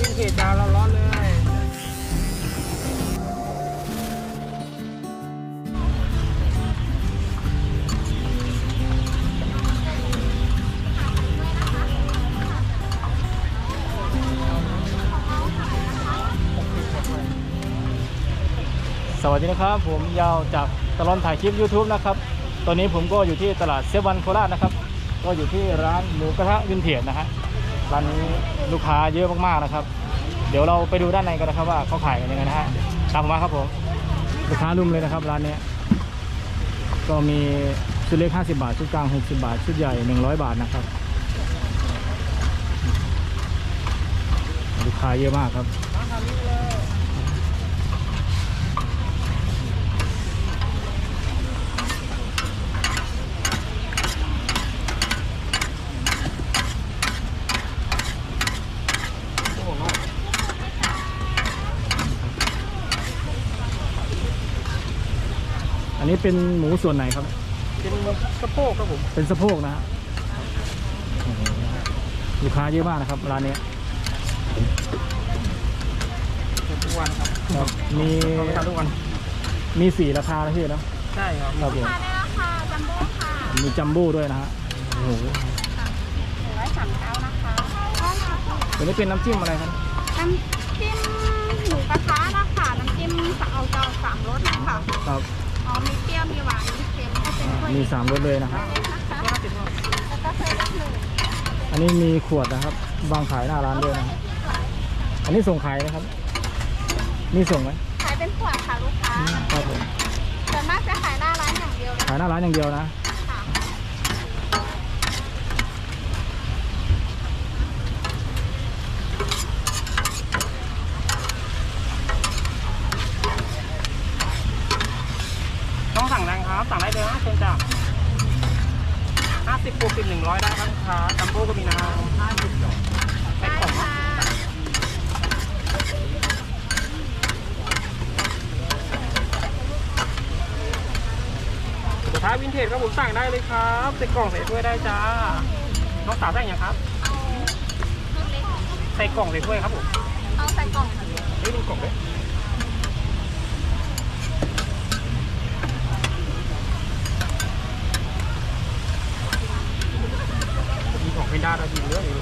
เลยหมูกระทะวินเทจจานร้อนๆเลย สวัสดีนะครับ ผมยาวจากตลอดถ่ายคลิป YouTube นะครับ ตอนนี้ผมก็อยู่ที่ตลาดเซวันโคราชนะครับ ก็อยู่ที่ร้านหมูกระทะวินเทจนะฮะ ร้านนี้ลูกค้าเยอะมากๆนะครับ เดี๋ยวเราไปดูด้านในกันนะครับว่าเขาขายกันยังไงนะฮะตามผมมาครับผมลูกค้ารุมเลยนะครับร้านนี้ก็มีชุดเล็ก 50 บาท ชุดกลาง 60 บาท ชุดใหญ่ 100 บาทนะครับ ลูกค้าเยอะมากครับ นนี้เป็นหมูส่วนไหนครับ เป็นสะโพกครับผม เป็นสะโพกนะฮะโอ้โหลูกค้าเยอะมากนะครับร้านนี้ทุกวันครับครับมีเราไปทานทุกวัน มีสี่ราคานะพี่เนาะใช่ครับครับผมทานได้แล้วค่ะจัมโบ้ค่ะมีจัมโบ้ด้วยนะฮะโอ้โหหนึ่งร้อยสามเก้านะคะตัวนี้เป็นน้ำจิ้มอะไรครับน้ำจิ้มหมูกระทะนะคะน้ำจิ้มเอาเจ้าสามรสนะคะครับ อ๋อมีเปรี้ยวมีหวานมีเค็มก็เป็นถ้วยมีสามรสเลยนะครับนะคะแล้วก็เคยรับหนึ่งอันนี้มีขวดนะครับวางขายหน้าร้านด้วยนะครับ อันนี้ส่งขายนะครับ มีส่งไหมขายเป็นขวดค่ะลูกค้าครับผมส่วนมากจะขายหน้าร้านอย่างเดียวเลยขายหน้าร้านอย่างเดียวนะ ค่ะ ต้องสั่งแรงครับ สั่งได้ เลยนะเชิญจ้ะห้าสิบปูสิบหนึ่งร้อยได้ครับลูกค้าจัมโบ้ก็มีนะห้าสิบใส่ได้กล่องเนาะค่ะหมูกระทะวินเทจครับผมสั่งได้เลยครับใส่กล่องใส่ถ้วยได้จ้า น้องสาวได้ยังครับเอาลูกเล็กใส่กล่องใส่ถ้วยครับผม เอาใส่กล่องค่ะเฮ้ยเป็นกล่องเลยมีของเพนด้าเรากินเยอะอยู่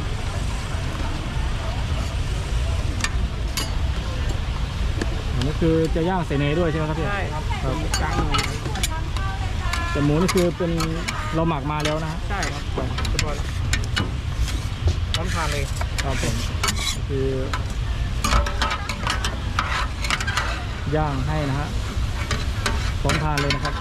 อันนี้ คือจะย่างใส่เนยด้วยใช่ไหมครับพี่ใช่ครับครับกลางหมูแต่หมูนี่คือเป็นเราหมักมาแล้วนะฮะใช่ครับเรียบร้อยแล้วพร้อมทานเลยครับผมคือย่างให้นะฮะพร้อมทานเลยนะครับ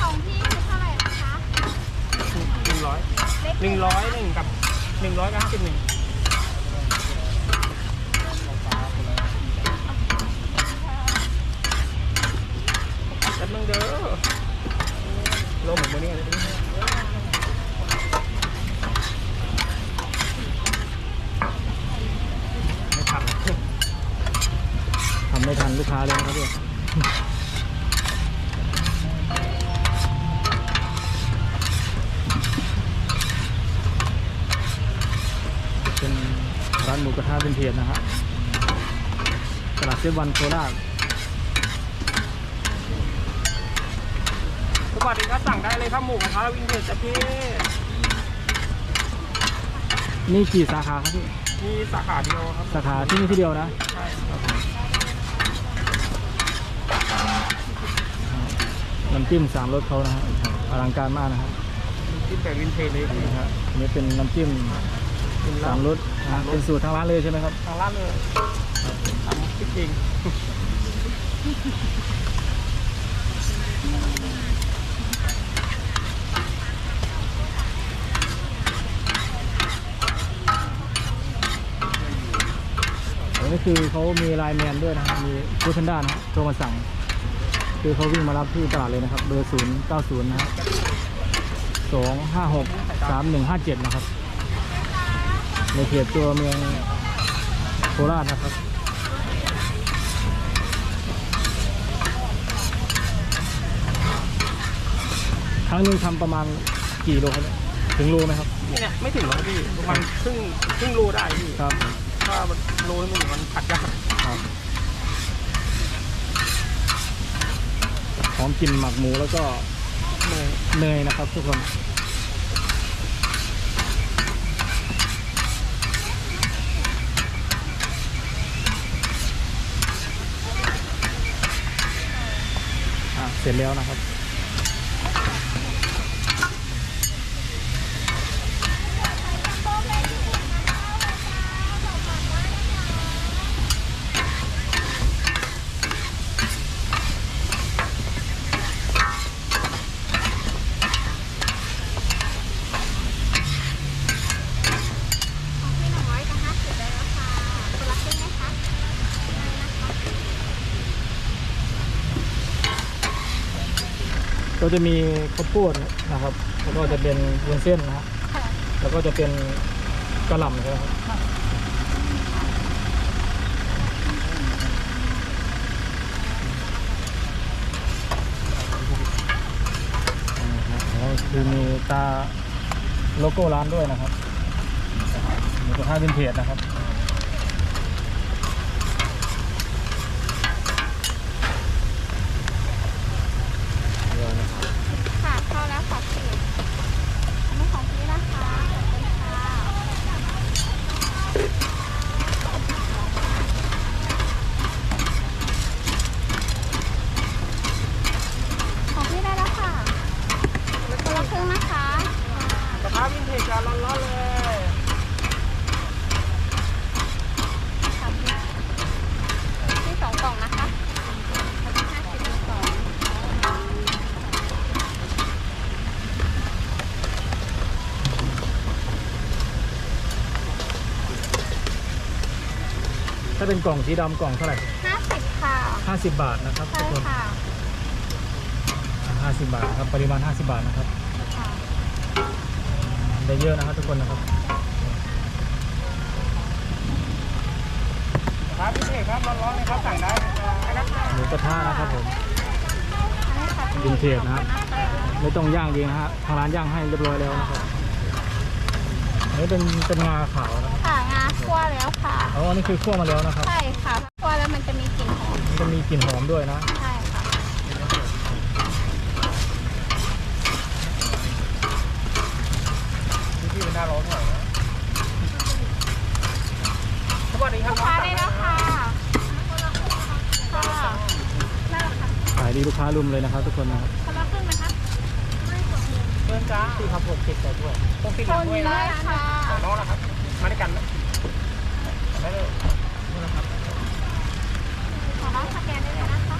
ของพี่คือเท่าไหร่นะคะ หนึ่งร้อย เล็ก หนึ่งร้อยหนึ่งกับหนึ่งร้อยกับห้าสิบหนึ่งจัดมึงเด้อโลหมูมาเนี่ยเลยไม่ทันทำไม่ทันลูกค้าเลยนะครับพี่ มูกระทะเป็นเทียนนะฮะตลาดเซฟวันโคราชสวัสดีครับสั่งได้เลยครับหมูกระทะวินเทจจ้ะพี่นี่กี่สาขาครับพี่มีสาขาเดียวครับ สาขาที่นี่ที่เดียวนะ ใช่ครับน้ำจิ้มสามรสเขานะฮะอลังการมากนะครับ ที่แบบวินเทจเลยพี่นี่ฮะอันนี้เป็นน้ำจิ้มกินแล้ สาวมรสนะฮะเป็นสูตรทางร้านเลยใช่ไหมครับ ทางร้านเลยทำจริงอันนี้คือเขามีไลน์แมนด้วยนะฮะมีฟู้ดแพนด้านะฮะโทรมาสั่งเป็นคือเขาวิ่งมารับที่ตลาดเลยนะครับ เบอร์ 0 9 0 นะครับ 2 5 6 3 1 5 7 นะครับ ในเขตตัวเมืองโคราชนะครับครั้งหนึงทำประมาณกี่โลครับเนี่ยถึงโลไหมครับนี่เนี่ยไม่ถึงหรอกพี่ประมันครึ่งครึ่งโลได้พี่ครับถ้ามันโลนึงมันผัดยากครับหอมกลิ่นหมักหมูแล้วก็เลยเนยนะครับทุกคน อะ เส ร็จแล้วนะครับ ของพี่หนึ่งร้อยกับห้าสิบเลยนะคะคนละครึ่งไหมคะได้นะคะ ก็จะมีข้าวโพดนะครับ แล้วก็จะเป็นวุ้นเส้นนะฮะค่ะแล้วก็จะเป็นกระหล่ำใช่ไหมครับแล้วคือมีตาโลโก้ร้านด้วยนะครับหมูกระทะวินเทจนะครับ ค่ะเข้าแล้วค่ะพี่อันนี้ของพี่นะคะขอบคุณค่ะของพี่ได้แล้วค่ะคนละครึ่งนะคะ กระทะวินเทจจานร้อนๆเลย ค่ะพี่ที่สองกล่องนะคะอันนี้ห้าสิบสอง ถ้าเป็นกล่องสีดำกล่องเท่าไหร่ห้าสิบค่ะ50บาทนะครับใช่ทุกคนค่ะอ่า50บาทนะครับ ปริมาณ50บาทนะครับ ค่ะได้เยอะนะครับทุกคนนะครับกระทะวินเทจครับร้อนๆเลยครับสั่งได้นะครับหมูกระทะนะครับผมอันนี้ค่ะพี่วินเทจนะฮะขอบคุณนะคะไม่ต้องย่างเองนะฮะทางร้านย่างให้เรียบร้อยแล้วนะครับอันนี้เป็นเป็นงาขาวนะครับ ค่ะงา คั่วแล้วค่ะ อ๋ออันนี้คือคั่วมาแล้วนะครับ ใช่ค่ะคั่วแล้วมันจะมีกลิ่นหอมมันจะมีกลิ่นหอมด้วยนะ ใช่ค่ะพี่ๆเป็นหน้าร้อนหน่อยนะสวัสดีครับลูกค้าได้แล้วค่ะค่ะได้แล้วค่ะขายดีลูกค้ารุมเลยนะครับ ทุกคนนะครับคนละครึ่งนะคะเชิญจ้าสี่ครับหกสิบใส่ด้วยหกสิบคหนึ่งนด้วยเลนะยค่ะของน้องนะครับ มาด้วยกันไหม ได้เลยนี่นะครับขอรับสแกนได้เลยนะคะ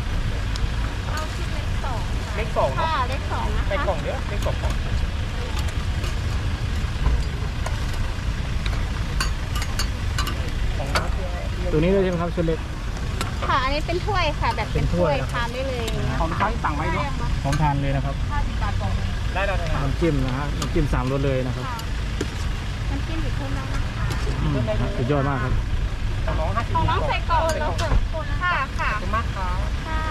เอาชิ้นเล็กสองเลขสองเนาะค่ะเล็กสองนะใส่คะกล่องเยอะเลขสองกล่องของน้องเพื่อนตัวนี้เลยใช่ไหมครับชุดเล็ก ค่ะอันนี้เป็นถ้วยค่ะ แบบเป็นเป็นถ้ถ้ววยยนะครับ ทานได้เลยอย่างเงี้ยของลูกค้าที่สั่งไว้เนาะพร้อมทานเลยนะครับได้ได้ได้น้ำจิ้มนะฮะน้ำจิ้มสามรสเลยนะครับค่ะน้ำจิ้มอยู่เพิ่มแล้วนะคะอืมสุดยอดมากครับ ของน้องห้าสิบของน้องใส่กล่องแล้วเกิดค่ะค่ะขอบคุณมากครับค่ะ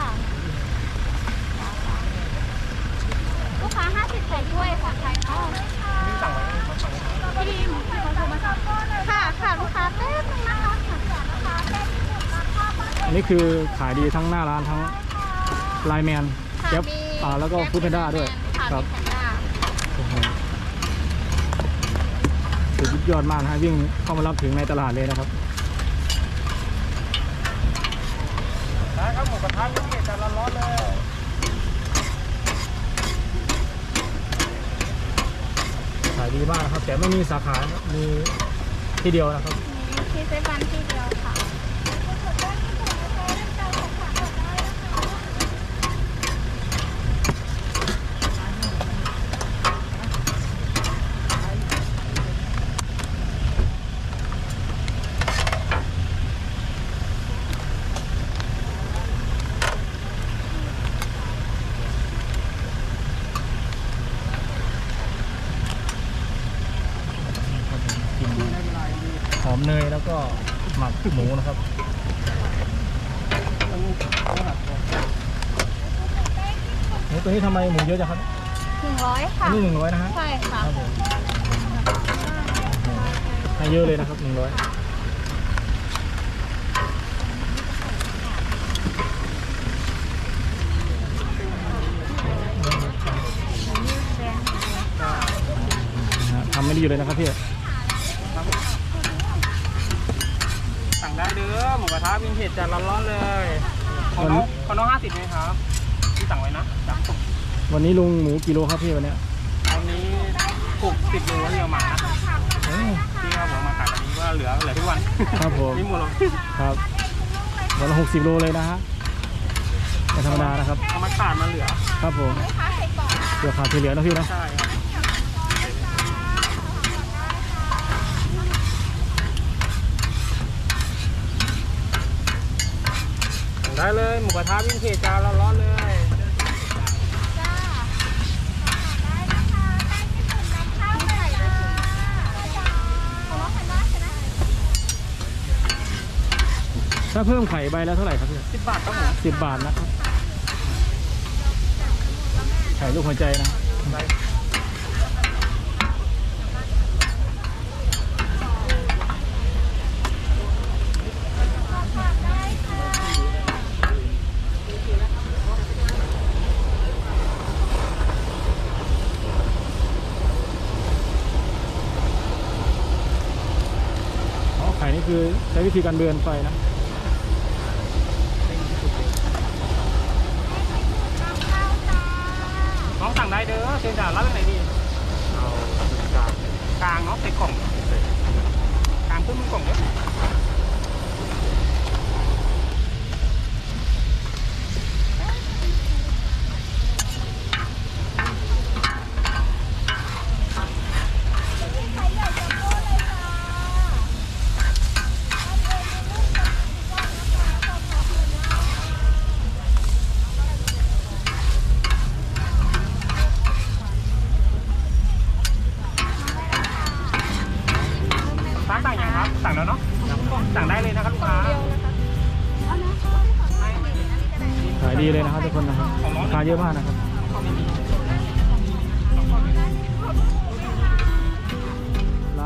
ลูกค้าห้าสิบใส่ถ้วยค่ะใครคะนี่สั่งไว้มาสั่งไว้พี่ดิมเขาโทรมาสั่งค่ะค่ะลูกค้าแป๊บนึงนะคะค่ะแป๊บนึงนะคะอันนี้คือขายดีทั้งหน้าร้านทั้งไลน์แมนแก๊ปอ่าแล้วก็ฟู้ดแพนด้าด้วยค่ะครับมีแพนด้าโอ้โหสุดยอดมากนะฮะวิ่งเข้ามารับถึงในตลาดเลยนะครับ ได้ครับหมู กระทะนี่เกจานร้อนๆเลยขายดีมากนะครับ แต่ไม่มีสาขานะครับมีที่เดียวนะครับ มีที่เซฟวันที่เดียวค่ะ ก็ หมักหมูนะครับหมูตัวนี้ทำไมหมูเยอะจังครับหนึ่งร้อยอัค่ะนนี้หนึ่งร้อยนะฮะใช่ค่ะครับผมให้เยอะเลยนะครับหนึ่งร้อยทำไม่ดีเลยนะครับพี่ สั่งได้เด้ อหมูกระทะวินเทจจะร้อนๆเลยของน้องของน้องห้าสิบไหมครับที่สั่งไว้นะจากสุกวันนี้ลุงหมูกิโลครับพี่วันเนี้ยอันนี้ปลูกสิบโลที่เอามานะโอ้ที่เขาบอกมาขายวันนี้ว่าเหลือเหลือทุกวันครับผมนี่หมดเลยครับวันละหกสิบโลเลยนะฮะไม่ธรรมดานะครับเอามาขาดมาเหลือครับผมลูกค้าใส่กล่องนะเดี๋ยวขาดที่เหลือนะพี่นะใช่ครับ ได้เลย หมูกระทะวินเทจจานร้อนๆเลยได้นะคะได้ค่ะไข่เลยของน้องไข่บ้านใช่ไหมถ้าเพิ่มไข่ใบแล้วเท่าไหร่ครับพี่สิบบาทครับผมสิบบาทนะครับ ไข่ลูกหัวใจนะ ได้ อ๋อไข่นี่คือใช้ วิธีการเบือนไฟนะ น้องสั่งได้เด้อเชิญจ่ารับเป็นไหนดีเอากลางกลางเนาะใส่กล่องกลางขึ้นมันกล่องเด้อร้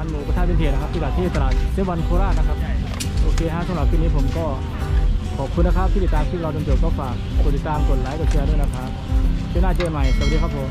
หมูกระทะวินเทจนะครับที่ตลาดที่ตลาดเซเวันโคราชนะครับ โอเคฮะสำหรับคลิปนี้ผมก็ขอบคุณนะครับที่ติดตามคลิปเราจนจบก็ฝากกดติดตามกดไลค์กดแชร์ด้วยนะครับเจอหน้าเจอกันใหม่สวัสดีครับผม